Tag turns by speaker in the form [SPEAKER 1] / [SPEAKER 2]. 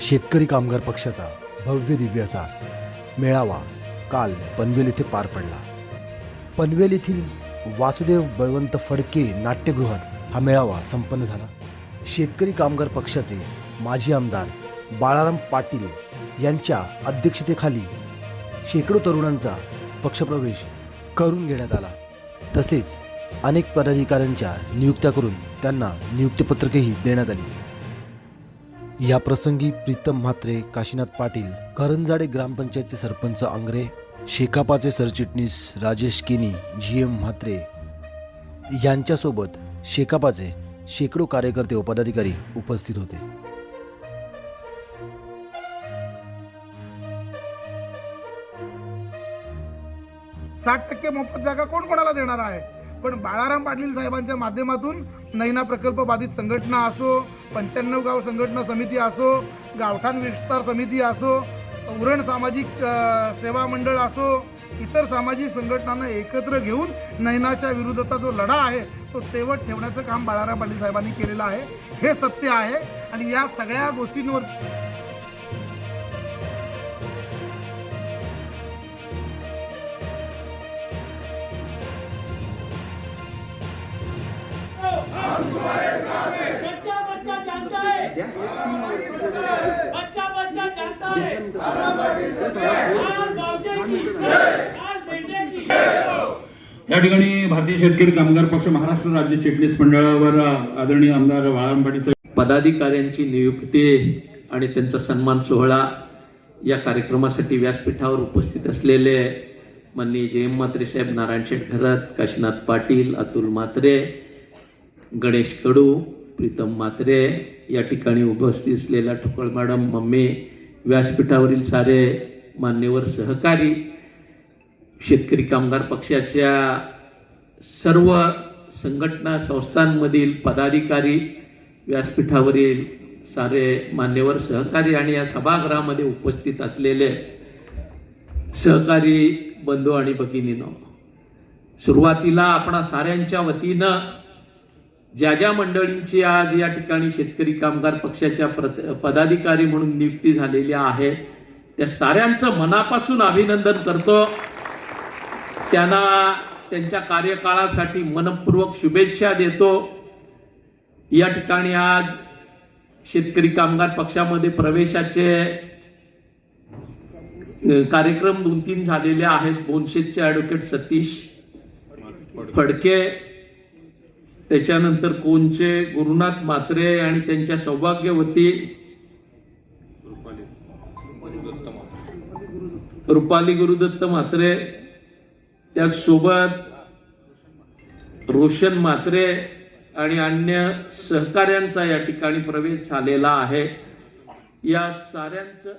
[SPEAKER 1] शेतकरी कामगार पक्षाचा भव्य दिव्य असा मेळावा काल पनवेल येथे पार पडला. पनवेल येथील वासुदेव बळवंत फडके नाट्यगृहात हा मेळावा संपन्न झाला. शेतकरी कामगार पक्षाचे माजी आमदार बाळाराम पाटील यांच्या अध्यक्षतेखाली शेकडो तरुणांचा पक्षप्रवेश करून घेण्यात आला. तसेच अनेक पदाधिकाऱ्यांच्या नियुक्त्या करून त्यांना नियुक्तीपत्रकेही देण्यात आली. या प्रसंगी प्रीतम म्हात्रे काशीनाथ पाटील करंजाडे ग्रामपंचायतचे सरपंच आंग्रे शेकापाचे सरचिटणीस राजेश केनी जी एम म्हात्रे यांच्यासोबत शेकापाचे शेकडो कार्यकर्ते व पदाधिकारी उपस्थित होते.
[SPEAKER 2] साठ टक्के मोफत जागा कोण कोणाला देणार आहे? पण बाळाराम पाटील साहेबांच्या माध्यमातून नैना प्रकल्प बाधित संघटना असो पंच्याण्णव गाव संघटना समिती असो गावठाण विस्तार समिती असो उरण सामाजिक सेवा मंडळ असो इतर सामाजिक संघटनांना एकत्र घेऊन नैनाच्या विरुद्धचा जो लढा आहे तो तेवट ठेवण्याचं काम बाळाराम पाटील साहेबांनी केलेलं आहे. हे सत्य आहे आणि या सगळ्या गोष्टींवर
[SPEAKER 3] बच्चा बच्चा जानता है बच्चा बच्चा जानता है
[SPEAKER 4] या. ठिकाणी भारतीय शेतकरी कामगार पक्ष महाराष्ट्र राज्य चिटणीस मंडळावर आदरणीय आमदार साहेब.
[SPEAKER 5] पदाधिकाऱ्यांची नियुक्ती आणि त्यांचा सन्मान सोहळा या कार्यक्रमासाठी व्यासपीठावर उपस्थित असलेले माननीय जे एम म्हात्रे साहेब नारायण शेठ घरत काशीनाथ पाटील अतुल म्हात्रे गणेश कडू प्रीतम मात्रे या ठिकाणी उपस्थित असलेल्या ठोकळ मॅडम मम्मी व्यासपीठावरील सारे मान्यवर सहकारी शेतकरी कामगार पक्षाच्या सर्व संघटना संस्थांमधील पदाधिकारी व्यासपीठावरील सारे मान्यवर सहकारी आणि या सभागृहामध्ये उपस्थित असलेले सहकारी बंधू आणि भगिनीनो सुरुवातीला आपणा साऱ्यांच्या वतीनं ज्या ज्या मंडळींची आज या ठिकाणी शेतकरी कामगार पक्षाच्या पदाधिकारी म्हणून नियुक्ती झालेली आहे त्या साऱ्यांचं मनापासून अभिनंदन करतो. त्यांना त्यांच्या कार्यकाळासाठी मनपूर्वक शुभेच्छा देतो. या ठिकाणी आज शेतकरी कामगार पक्षामध्ये प्रवेशाचे कार्यक्रम दोन तीन झालेले आहेत. बोनशेतचे ॲडव्होकेट सतीश फडके त्याच्यानंतर कोणचे गुरुनाथ मात्रे आणि त्यांच्या सौभाग्यवती रुपाली गुरुदत्त म्हात्रे त्यासोबत रोशन म्हात्रे आणि अन्य सहकाऱ्यांचा या ठिकाणी प्रवेश झालेला आहे. या साऱ्यांचं